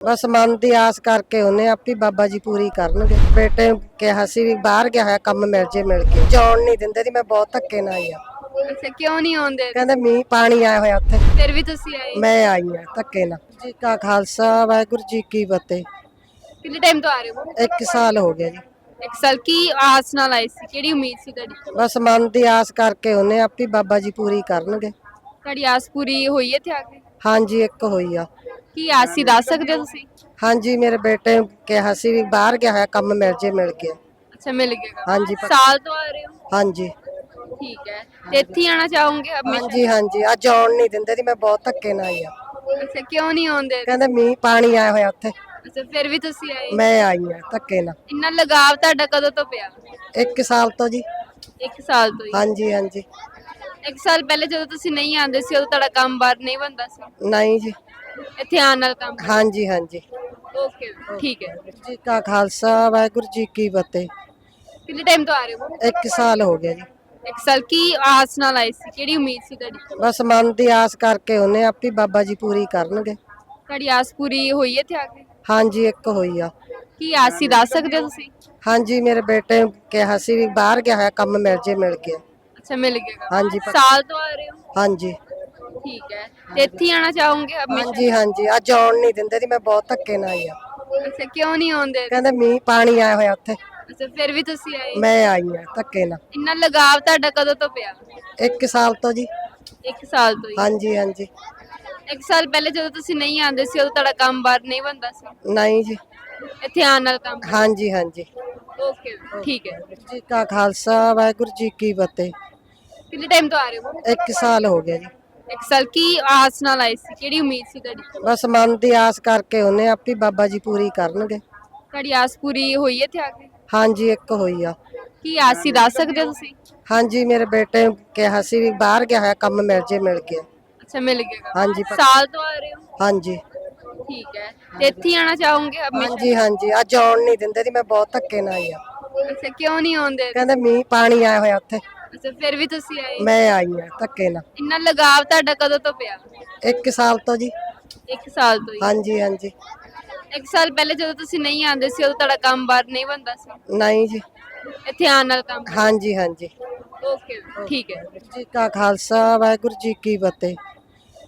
ਬਸ ਮਨ ਦੀ ਆਸ ਕਰਕੇ ਉਹਨੇ ਆਪੀ ਬਾਬਾ ਜੀ ਪੂਰੀ ਕਰਨਗੇ। ਬੇਟੇ ਕਿਹਾ ਸੀ ਵੀ ਬਾਹਰ ਗਿਆ ਹੋਇਆ ਕੰਮ ਮਿਲ ਜੇ ਮਿਲ ਕੇ। ਜਾਣ ਨਹੀਂ ਦਿੰਦੇ ਸੀ ਮੈਂ ਬਹੁਤ ਧੱਕੇ ਨਾਲ ਆਈ ਆ। ਅੱਛਾ ਕਿਉਂ ਨਹੀਂ ਆਉਂਦੇ? ਕਹਿੰਦੇ ਮੀਂਹ ਪਾਣੀ ਆਇਆ ਹੋਇਆ ਉੱਥੇ। ਫਿਰ ਵੀ ਤੁਸੀਂ ਆਏ? ਮੈਂ ਆਈ ਆ ਧੱਕੇ ਨਾਲ। ਜੀ ਕਾ ਖਾਲਸਾ ਵਾਹਿਗੁਰੂ ਜੀ ਕੀ ਫਤਿਹ। ਕਿੰਨੇ ਟਾਈਮ ਤੋਂ ਆ ਰਹੇ ਹੋ? ਇੱਕ ਸਾਲ ਹੋ ਗਿਆ ਜੀ। ਇੱਕ ਸਾਲ ਕੀ ਆਸ ਨਾਲ ਆਏ ਸੀ? ਕਿਹੜੀ ਉਮੀਦ ਸੀ ਤੁਹਾਡੀ? ਬਸ ਮਨ ਦੀ ਆਸ ਕਰਕੇ ਉਹਨੇ ਆਪੀ ਬਾਬਾ ਜੀ ਪੂਰੀ ਕਰਨਗੇ। ਤੁਹਾਡੀ ਆਸ ਪੂਰੀ ਹੋਈ ਹੈ ਇੱਥੇ ਆ ਕੇ? ਹਾਂਜੀ ਇੱਕ ਹੋਈ ਆ। ਕੀ ਆਸ ਸੀ ਦੱਸ ਸਕਦੇ ਹੋ ਤੁਸੀਂ? ਹਾਂਜੀ ਮੇਰੇ ਬੇਟੇ ਨੂੰ ਕਿਹਾ ਸੀ ਵੀ ਬਾਹਰ ਗਿਆ ਹੋਇਆ ਕੰਮ ਮਿਲ ਜੇ ਮਿਲ ਗਿਆ। ਅੱਛਾ ਮਿਲ ਗਿਆ ਹਾਂਜੀ ਸਾਲ ਤੋਂ ਆ ਰਹੇ ਹੋ? ਹਾਂਜੀ। ਠੀਕ ਹੈ। ਤੇ ਇੱਥੇ ਹੀ ਆਣਾ ਚਾਹੋਗੇ ਹਮੇਸ਼ਾ? ਹਾਂਜੀ ਹਾਂਜੀ। ਅੱਜ ਆਉਣ ਨਹੀਂ ਦਿੰਦੇ ਸੀ ਮੈਂ ਬਹੁਤ ਧੱਕੇ ਨਾਲ ਆਈ ਆ ਅੱਛਾ ਕਿਉਂ ਨਹੀਂ ਆਉਂਦੇ? ਕਹਿੰਦੇ ਮੀਂਹ ਪਾਣੀ ਆਇਆ ਹੋਇਆ ਉੱਥੇ। ਅੱਛਾ ਫਿਰ ਵੀ ਤੁਸੀਂ ਆਏ? ਮੈਂ ਆਈ ਆ ਧੱਕੇ ਨਾਲ। ਇੰਨਾ ਲਗਾਵ ਤੁਹਾਡਾ ਕਦੋਂ ਤੋਂ ਪਿਆ? ਇੱਕ ਸਾਲ ਤੋਂ ਜੀ। ਇੱਕ ਸਾਲ ਤੋਂ ਹੀ। ਹਾਂਜੀ ਹਾਂਜੀ। ਇੱਕ ਸਾਲ ਪਹਿਲੇ ਜਦੋਂ ਤੁਸੀਂ ਨਹੀਂ ਆਉਂਦੇ ਸੀ ਉਦੋਂ ਤੁਹਾਡਾ ਕੰਮ ਬਾਰ ਨਹੀਂ ਬੰਦਾ ਸੀ? ਨਹੀਂ ਜੀ। ਇੱਥੇ ਆਉਣ ਨਾਲ ਕੰਮ ਹਾਂਜੀ ਹਾਂਜੀ। ਓਕੇ ਠੀਕ ਹੈ। ਜੀ ਕਾ ਖਾਲਸਾ ਵਾਹਿਗੁਰੂ ਜੀ ਕੀ ਫਤਿਹ। ਕਿੰਨੇ ਟਾਈਮ ਤੋਂ ਆ ਰਹੇ ਹੋ? ਇੱਕ ਸਾਲ ਹੋ ਗਿਆ ਜੀ। ਇੱਕ ਸਾਲ ਕੀ ਆਸ ਨਾਲ ਆਏ ਸੀ? ਕਿਹੜੀ ਉਮੀਦ ਸੀ ਤੁਹਾਡੀ? ਬਸ ਮਨ ਦੀ ਆਸ ਕਰਕੇ ਉਹਨੇ ਆਪੀ ਬਾਬਾ ਜੀ ਪੂਰੀ ਕਰਨਗੇ। ਤੁਹਾਡੀ ਆਸ ਪੂਰੀ ਹੋਈ ਹੈ ਇੱਥੇ ਆ ਕੇ? ਹਾਂਜੀ ਇੱਕ ਹੋਈ ਆ। ਕੀ ਆਸ ਸੀ ਦੱਸ ਸਕਦੇ ਹੋ ਤੁਸੀਂ? ਹਾਂਜੀ ਮੇਰੇ ਬੇਟੇ ਨੂੰ ਕਿਹਾ ਸੀ ਵੀ ਬਾਹਰ ਗਿਆ ਹੋਇਆ ਕੰਮ ਮਿਲ ਜੇ ਮਿਲ ਗਿਆ। ਅੱਛਾ ਮਿਲ ਗਿਆ। ਹਾਂਜੀ ਸਾਲ ਤੋਂ ਆ ਰਹੇ ਹੋ? ਹਾਂਜੀ। ਠੀਕ ਹੈ। ਤੇ ਇੱਥੇ ਹੀ ਆਣਾ ਚਾਹੋਗੇ ਹਮੇਸ਼ਾ? ਹਾਂਜੀ ਹਾਂਜੀ। ਅੱਜ ਆਉਣ ਨਹੀਂ ਦਿੰਦੇ ਸੀ ਮੈਂ ਬਹੁਤ ਧੱਕੇ ਨਾਲ ਆਈ ਆ ਅੱਛਾ ਕਿਉਂ ਨਹੀਂ ਆਉਂਦੇ? ਕਹਿੰਦੇ ਮੀਂਹ ਪਾਣੀ ਆਇਆ ਹੋਇਆ ਉੱਥੇ। ਅੱਛਾ ਫਿਰ ਵੀ ਤੁਸੀਂ ਆਏ? ਮੈਂ ਆਈ ਆ ਧੱਕੇ ਨਾਲ। ਇੰਨਾ ਲਗਾਵ ਤੁਹਾਡਾ ਕਦੋਂ ਤੋਂ ਪਿਆ? ਇੱਕ ਸਾਲ ਤੋਂ ਜੀ। ਇੱਕ ਸਾਲ ਤੋਂ ਹੀ। ਹਾਂਜੀ ਹਾਂਜੀ। ਇੱਕ ਸਾਲ ਪਹਿਲੇ ਜਦੋਂ ਤੁਸੀਂ ਨਹੀਂ ਆਉਂਦੇ ਸੀ ਉਦੋਂ ਤੁਹਾਡਾ ਕੰਮ ਬਾਰ ਨਹੀਂ ਬੰਦਾ ਸੀ? ਨਹੀਂ ਜੀ। ਇੱਥੇ ਆਉਣ ਨਾਲ ਕੰਮ ਹਾਂਜੀ ਹਾਂਜੀ। ਓਕੇ ਠੀਕ ਹੈ। ਜੀ ਕਾ ਖਾਲਸਾ ਵਾਹਿਗੁਰੂ ਜੀ ਕੀ ਫਤਿਹ। ਕਿੰਨੇ ਟਾਈਮ ਤੋਂ ਆ ਰਹੇ ਹੋ? ਇੱਕ ਸਾਲ ਹੋ ਗਿਆ ਜੀ। ਇੱਕ ਸਾਲ ਕੀ ਆਸ ਨਾਲ ਆਏ ਸੀ? ਕਿਹੜੀ ਉਮੀਦ ਸੀ ਤੁਹਾਡੀ? ਬਸ ਮਨ ਦੀ ਆਸ ਕਰਕੇ ਉਹਨੇ ਆਪੀ ਬਾਬਾ ਜੀ ਪੂਰੀ ਕਰਨਗੇ। ਤੁਹਾਡੀ ਆਸ ਪੂਰੀ ਹੋਈ ਹੈ ਇੱਥੇ ਆ ਕੇ? ਹਾਂਜੀ ਇੱਕ ਹੋਈ ਆ। ਕੀ ਆਸ ਸੀ? ਦੱਸ ਸਕਦੇ ਹੋ ਤੁਸੀਂ? ਹਾਂਜੀ ਮੇਰੇ ਬੇਟੇ ਨੂੰ ਕਿਹਾ ਸੀ ਵੀ ਬਾਹਰ ਗਿਆ ਹੋਇਆ ਕੰਮ ਮਿਲ ਜੇ ਮਿਲ ਗਿਆ ਅੱਛਾ ਮਿਲ ਗਿਆ ਹਾਂਜੀ ਸਾਲ ਤੋਂ ਆ ਰਹੇ ਹੋ? ਹਾਂਜੀ। ਠੀਕ ਹੈ। ਤੇ ਇੱਥੇ ਹੀ ਆਣਾ ਚਾਹੋਗੇ ਹਮੇਸ਼ਾ? ਹਾਂਜੀ ਹਾਂਜੀ। ਅੱਜ ਆਉਣ ਨਹੀਂ ਦਿੰਦੇ ਸੀ ਮੈਂ ਬਹੁਤ ਧੱਕੇ ਨਾਲ ਆਈ ਆ ਅੱਛਾ ਕਿਉਂ ਨਹੀਂ ਆਉਂਦੇ? ਕਹਿੰਦੇ ਮੀਂਹ ਪਾਣੀ ਆਇਆ ਹੋਇਆ ਉੱਥੇ। ਅੱਛਾ ਫਿਰ ਵੀ ਤੁਸੀਂ ਆਏ? ਮੈਂ ਆਈ ਆ ਧੱਕੇ ਨਾਲ। ਇੰਨਾ ਲਗਾਵ ਤੁਹਾਡਾ ਕਦੋਂ ਤੋਂ ਪਿਆ? ਇੱਕ ਸਾਲ ਤੋਂ ਜੀ। ਇੱਕ ਸਾਲ ਤੋਂ ਹੀ। ਹਾਂਜੀ ਹਾਂਜੀ। ਇੱਕ ਸਾਲ ਪਹਿਲੇ ਜਦੋਂ ਤੁਸੀਂ ਨਹੀਂ ਆਉਂਦੇ ਸੀ ਉਦੋਂ ਤੁਹਾਡਾ ਕੰਮ ਬਾਰ ਨਹੀਂ ਬੰਦਾ ਸੀ? ਨਹੀਂ ਜੀ। ਇੱਥੇ ਆਉਣ ਨਾਲ ਕੰਮ ਹਾਂਜੀ ਹਾਂਜੀ। ਓਕੇ ਠੀਕ ਹੈ। ਜੀ ਕਾ ਖਾਲਸਾ ਵਾਹਿਗੁਰੂ ਜੀ ਕੀ ਫਤਿਹ।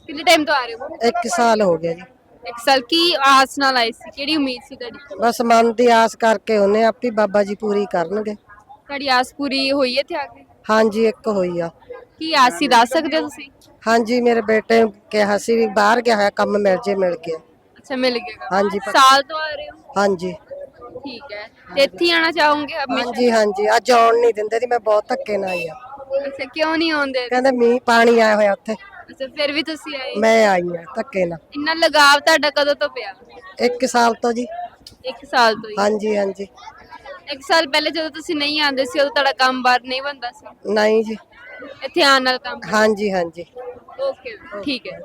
ਕਿੰਨੇ ਟਾਈਮ ਤੋਂ ਆ ਰਹੇ ਹੋ? ਇੱਕ ਸਾਲ ਹੋ ਗਿਆ ਜੀ। ਇੱਕ ਸਾਲ ਕੀ ਆਸ ਨਾਲ ਆਏ ਸੀ? ਕਿਹੜੀ ਉਮੀਦ ਸੀ ਤੁਹਾਡੀ? ਬਸ ਮਨ ਦੀ ਆਸ ਕਰਕੇ ਉਹਨੇ ਆਪੀ ਬਾਬਾ ਜੀ ਪੂਰੀ ਕਰਨਗੇ। ਤੁਹਾਡੀ ਆਸ ਪੂਰੀ ਹੋਈ ਹੈ ਇੱਥੇ ਆ ਕੇ? ਹਾਂਜੀ ਇੱਕ ਹੋਈ ਆ। ਕੀ ਆਸ ਸੀ ਦੱਸ ਸਕਦੇ ਹੋ ਤੁਸੀਂ? ਹਾਂਜੀ ਮੇਰੇ ਬੇਟੇ ਨੂੰ ਕਿਹਾ ਸੀ ਵੀ ਬਾਹਰ ਗਿਆ ਹੋਇਆ ਕੰਮ ਮਿਲ ਜੇ ਮਿਲ ਗਿਆ। ਅੱਛਾ ਮਿਲ ਗਿਆ ਹਾਂਜੀ ਸਾਲ ਤੋਂ ਆ ਰਹੇ ਹੋ? ਹਾਂਜੀ। ਠੀਕ ਹੈ। ਤੇ ਇੱਥੇ ਹੀ ਆਣਾ ਚਾਹੋਗੇ ਹਮੇਸ਼ਾ? ਹਾਂਜੀ ਹਾਂਜੀ। ਅੱਜ ਆਉਣ ਨਹੀਂ ਦਿੰਦੇ ਸੀ ਮੈਂ ਬਹੁਤ ਧੱਕੇ ਨਾਲ ਆਈ ਆ। ਅੱਛਾ ਕਿਉਂ ਨਹੀਂ ਆਉਂਦੇ? ਕਹਿੰਦੇ ਮੀਂਹ ਪਾਣੀ ਆਇਆ ਹੋਇਆ ਉੱਥੇ। ਅੱਛਾ ਫਿਰ ਵੀ ਤੁਸੀਂ ਆਏ? ਮੈਂ ਆਈ ਆ ਧੱਕੇ ਨਾਲ। ਇੰਨਾ ਲਗਾਵ ਤੁਹਾਡਾ ਕਦੋਂ ਤੋਂ ਪਿਆ? ਇੱਕ ਸਾਲ ਤੋਂ ਜੀ। ਇੱਕ ਸਾਲ ਤੋਂ ਹੀ। ਹਾਂਜੀ ਹਾਂਜੀ। ਇੱਕ ਸਾਲ ਪਹਿਲੇ ਜਦੋਂ ਤੁਸੀਂ ਨਹੀਂ ਆਉਂਦੇ ਸੀ ਉਦੋਂ ਤੁਹਾਡਾ ਕੰਮ ਬਾਰ ਨਹੀਂ ਬੰਦਾ ਸੀ? ਨਹੀਂ ਜੀ। ਇੱਥੇ ਆਉਣ ਨਾਲ ਕੰਮ ਹਾਂਜੀ ਹਾਂਜੀ। ਓਕੇ ਠੀਕ ਹੈ।